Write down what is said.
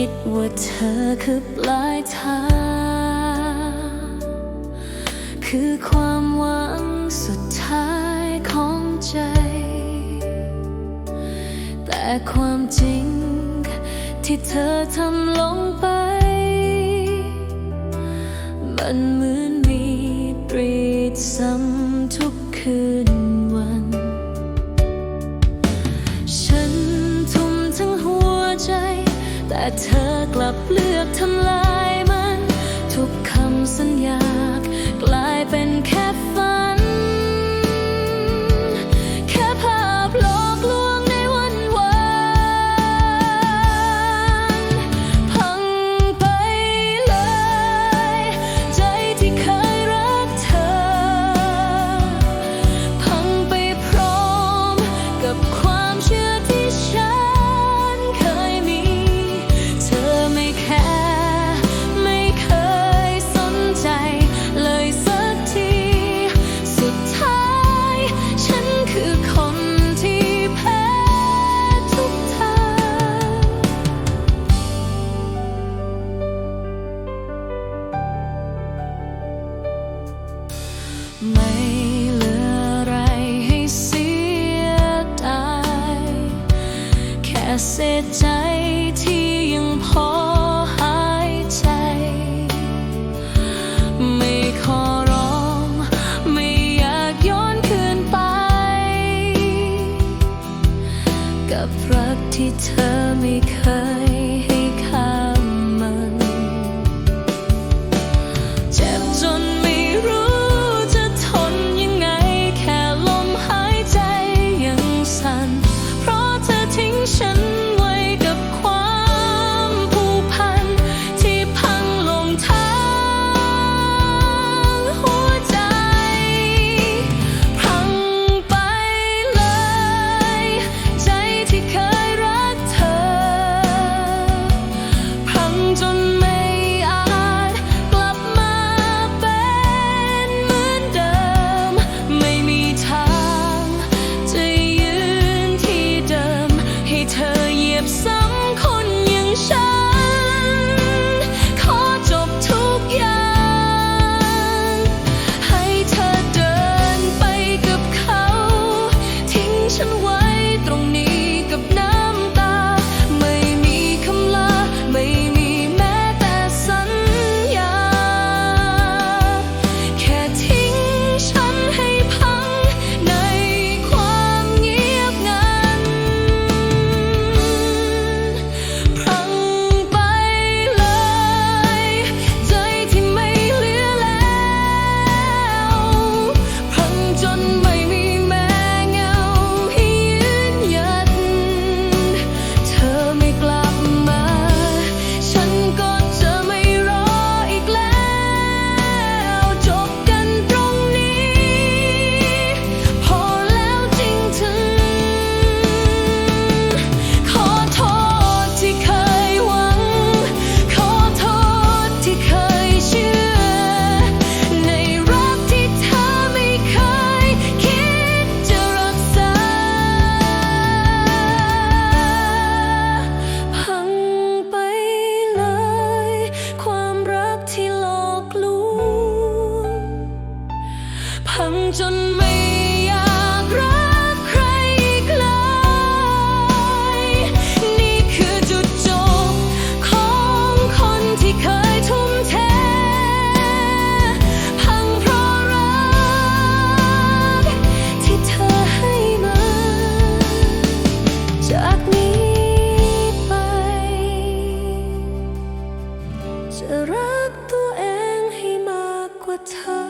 คิดว่าเธอคือปลายทาง คือความหวังสุดท้ายของใจ แต่ความจริงที่เธอทำลงไป มันเหมือนมีปรีดซ้ำทุกคืน เธอกลับเลือกทำลาย เสียใจที่ยังพอหายใจ ไม่ขอร้อง ไม่อยากย้อนคืนไป กับรักที่เธอ จะรักตัวเองให้มากกว่าเธอ